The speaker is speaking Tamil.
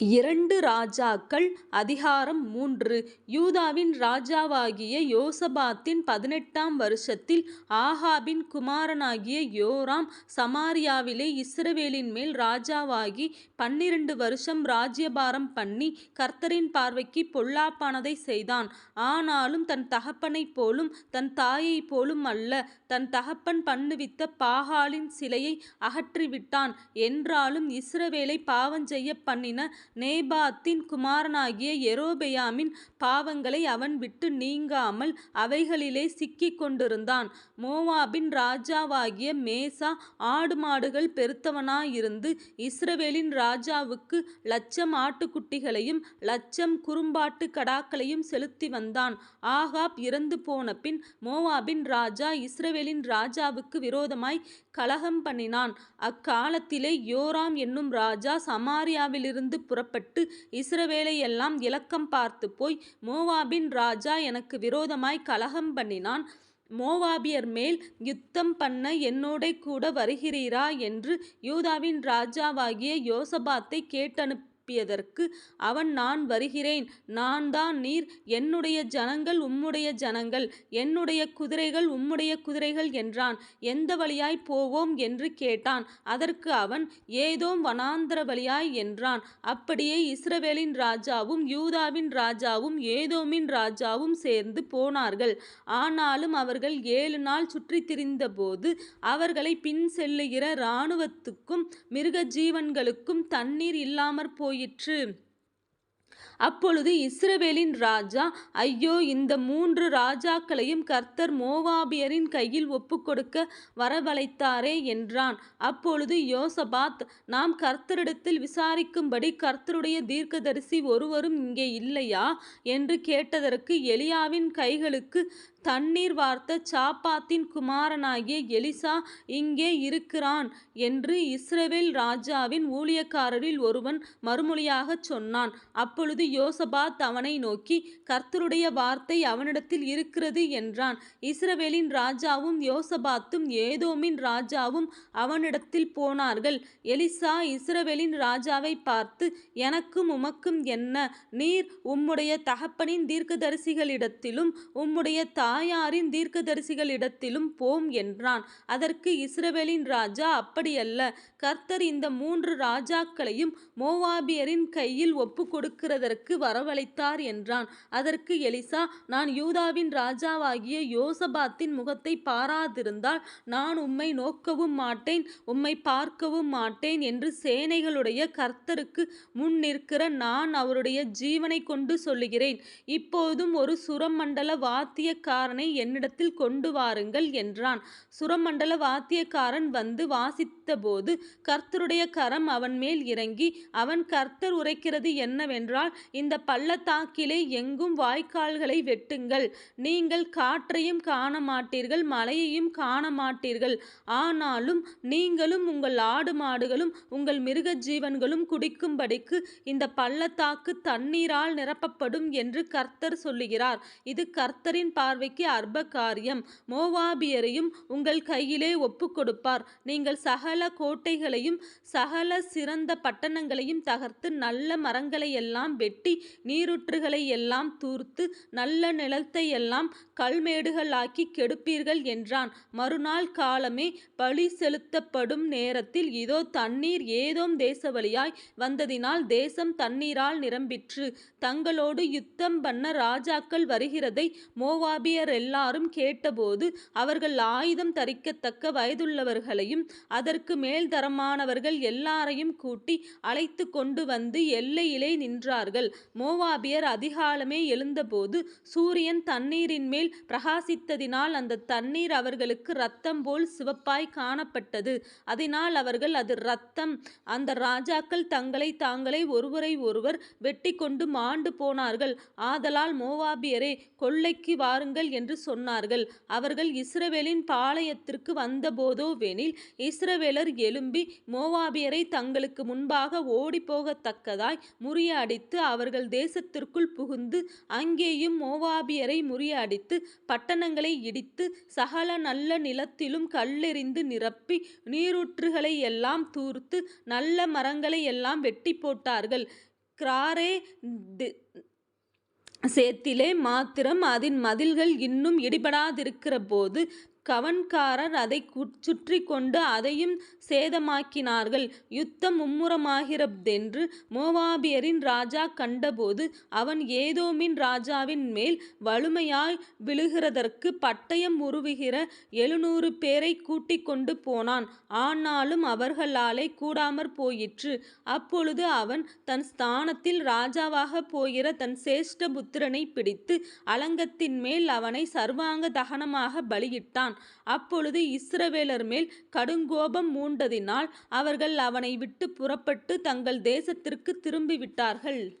இரண்டு ராஜாக்கள் அதிகாரம் மூன்று யூதாவின் ராஜாவாகிய யோசபாத்தின் பதினெட்டாம் வருஷத்தில் ஆகாபின் குமாரனாகிய யோராம் சமாரியாவிலே இஸ்ரவேலின் மேல் ராஜாவாகி பன்னிரண்டு வருஷம் ராஜ்யபாரம் பண்ணி கர்த்தரின் பார்வைக்கு பொல்லாப்பானதை செய்தான். ஆனாலும் தன் தகப்பனைப் போலும் தன் தாயைப் போலும் அல்ல தன் தகப்பன் பண்ணுவித்த பாகாலின் சிலையை அகற்றிவிட்டான். என்றாலும் இஸ்ரோவேலை பாவம் செய்ய பண்ணின நேபாத்தின் குமாரனாகிய யெரொபெயாமின் பாவங்களை அவன் விட்டு நீங்காமல் அவைகளிலே சிக்கிக் கொண்டிருந்தான். மோவாபின் ராஜாவாகிய மேசா ஆடு மாடுகள் பெருத்தவனாயிருந்து இஸ்ரவேலின் ராஜாவுக்கு லட்சம் ஆட்டுக்குட்டிகளையும் லட்சம் குறும்பாட்டு கடாக்களையும் செலுத்தி வந்தான். ஆகாப் இறந்து போன பின் மோவாபின் ராஜா இஸ்ரவேலின் ராஜாவுக்கு விரோதமாய் கலகம் பண்ணினான். அக்காலத்திலே யோராம் என்னும் ராஜா சமாரியாவிலிருந்து புறப்பட்டு இஸ்ரவேலையெல்லாம் இலக்கம் பார்த்து போய் மோவாபின் ராஜா எனக்கு விரோதமாய் கலகம் பண்ணினான். மோவாபியர் மேல் யுத்தம் பண்ண என்னோட கூட வருகிறீரா என்று யூதாவின் ராஜாவாகிய யோசபாத்தை கேட்டனுப்ப அனுப்பியதற்கு அவன் நான் வருகிறேன் நான் தான் நீர் என்னுடைய ஜனங்கள் உம்முடைய ஜனங்கள் என்னுடைய குதிரைகள் உம்முடைய குதிரைகள் என்றான். எந்த வழியாய் போவோம்? என்று கேட்டான். அதற்கு அவன் ஏதோம் வனாந்தர வழியாய் என்றான். அப்படியே இஸ்ரவேலின் ராஜாவும் யூதாவின் ராஜாவும் ஏதோமின் ராஜாவும் சேர்ந்து போனார்கள். ஆனாலும் அவர்கள் ஏழு நாள் சுற்றித் திரிந்தபோது அவர்களை பின் செல்லுகிற இராணுவத்துக்கும் மிருக ஜீவன்களுக்கும் தண்ணீர் இல்லாமற் போயிற்று. அப்பொழுது இஸ்ரவேலின் ராஜா ஐயோ இந்த மூன்று ராஜாக்களையும் கர்த்தர் மோவாபியரின் கையில் ஒப்புக்கொடுக்க வரவழைத்தாரே என்றான். அப்பொழுது யோசபாத் நாம் கர்த்தரிடத்தில் விசாரிக்கும்படி கர்த்தருடைய தீர்க்கதரிசி ஒருவரும் இங்கே இல்லையா? என்று கேட்டதற்கு எலியாவின் கைகளுக்கு தண்ணீர் வார்த்த சாப்பாத்தின் குமாரனாகிய எலிசா இங்கே இருக்கிறான் என்று இஸ்ரவேல் ராஜாவின் ஊழியக்காரரில் ஒருவன் மறுமொழியாகச் சொன்னான். அப்பொழுது யோசபாத் அவனை நோக்கி கர்த்தருடைய வார்த்தை அவனிடத்தில் இருக்கிறது என்றான். இஸ்ரவேலின் ராஜாவும் யோசபாத்தும் ஏதோமின் ராஜாவும் அவனிடத்தில் போனார்கள். எலிசா இஸ்ரவேலின் ராஜாவைப் பார்த்து எனக்கும் உமக்கும் என்ன? நீர் உம்முடைய தகப்பனின் தீர்க்கதரிசிகளிடத்திலும் உம்முடைய தாயாரின் தீர்க்கதரிசிகளிடத்திலும் போம் என்றான். அதற்கு இஸ்ரவேலின் ராஜா அப்படியல்ல கர்த்தர் இந்த மூன்று ராஜாக்களையும் மோவாபியரின் கையில் ஒப்புக்கொடுக்கிறதற்கு வரவழைத்தார் என்றான். அதற்கு எலிசா நான் யூதாவின் ராஜாவாகிய யோசபாத்தின் முகத்தை பாராதிருந்தால் நான் உம்மை நோக்கவும் மாட்டேன் உம்மை பார்க்கவும் மாட்டேன் என்று சேனைகளுடைய கர்த்தருக்கு முன் நிற்கிற நான் அவருடைய ஜீவனை கொண்டு சொல்லுகிறேன். இப்போதும் ஒரு சுரமண்டல விசாரணை என்னிடத்தில் கொண்டுவாருங்கள் என்றான். சுரமண்டல வாத்தியக்காரன் வந்து வாசித்தபோது கர்த்தருடைய கரம் அவன் மேல் இறங்கி அவன் கர்த்தர் உரைக்கிறது என்னவென்றால் இந்த பள்ளத்தாக்கிலே எங்கும் வாய்க்கால்களை வெட்டுங்கள். நீங்கள் காற்றையும் காணமாட்டீர்கள் காண காணமாட்டீர்கள். ஆனாலும் நீங்களும் உங்கள் ஆடு மாடுகளும் உங்கள் மிருக ஜீவன்களும் குடிக்கும்படிக்கு இந்த பள்ளத்தாக்கு தண்ணீரால் நிரப்பப்படும் என்று கர்த்தர் சொல்லுகிறார். இது கர்த்தரின் பார்வை பார்வைக்கு அற்ப காரியம். மோவாபியரையும் உங்கள் கையிலே ஒப்பு கொடுப்பார் நீங்கள் சகல கோட்டைகளையும் சகல சிறந்த பட்டணங்களையும் தகர்த்து நல்ல மரங்களை எல்லாம் வெட்டி நீருற்றுகளை எல்லாம் தூர்த்து நல்ல நிலத்தை எல்லாம் கல்மேடுகளாக்கி கெடுப்பீர்கள் என்றான். மறுநாள் காலமே பழி செலுத்தப்படும் நேரத்தில் இதோ தண்ணீர் ஏதோம் தேசவழியாய் வந்ததினால் தேசம் தண்ணீரால் நிரம்பிற்று. தங்களோடு யுத்தம் பண்ண ராஜாக்கள் வருகிறதை எல்லாரும் கேட்டபோது அவர்கள் ஆயுதம் தரிக்கத்தக்க வயதுள்ளவர்களையும் அதற்கு மேல்தரமானவர்கள் எல்லாரையும் கூட்டி அழைத்து கொண்டு வந்து எல்லையிலே நின்றார்கள். மோவாபியர் அதிகாலமே எழுந்தபோது சூரியன் தண்ணீரின்மேல் பிரகாசித்ததினால் அந்த தண்ணீர் அவர்களுக்கு இரத்தம்போல் சிவப்பாய் காணப்பட்டது. அதனால் அவர்கள் அது ரத்தம் அந்த ராஜாக்கள் தங்களை தாங்களே ஒருவரை ஒருவர் வெட்டிக்கொண்டு மாண்டு போனார்கள். ஆதலால் மோவாபியரே கொள்ளைக்கு வாருங்கள் என்று சொன்னார்கள். அவர்கள் இஸ்ரவேலின் பாளையத்திற்கு வந்தபோதோவெனில் இஸ்ரவேலர் எழும்பி மோவாபியரை தங்களுக்கு முன்பாக ஓடிப்போகத்தக்கதாய் முறியடித்து அவர்கள் தேசத்திற்குள் புகுந்து அங்கேயும் மோவாபியரை முறியடித்து பட்டணங்களை இடித்து சகல நல்ல நிலத்திலும் கல்லெறிந்து நிரப்பி நீரூற்றுகளை எல்லாம் தூர்த்து நல்ல மரங்களை எல்லாம் வெட்டி போட்டார்கள் கிராரே சேத்திலே மாத்திரம் அதன் மதில்கள் இன்னும் இடிபடாதிருக்கிற போது கவன்காரர் அதை சுற்றி கொண்டு அதையும் சேதமாக்கினார்கள். யுத்தம் மும்முரமாகிறதென்று மோவாபியரின் ராஜா கண்டபோது அவன் ஏதோமின் ராஜாவின் மேல் வலுமையாய் விழுகிறதற்குப் பட்டயம் உருவுகிற எழுநூறு பேரைக் கூட்டிக் கொண்டு போனான். ஆனாலும் அவர்களாலே கூடாமற் போயிற்று. அப்பொழுது அவன் தன் ஸ்தானத்தில் ராஜாவாகப் போகிற தன் சேஷ்ட புத்திரனைப் பிடித்து அலங்கத்தின்மேல் அவனை சர்வாங்க தகனமாக பலியிட்டான். அப்பொழுது இஸ்ரவேலர்மேல் கடுங்கோபம் மூண்டதினால் அவர்கள் அவனை விட்டு புறப்பட்டு தங்கள் தேசத்திற்குத் திரும்பிவிட்டார்கள்.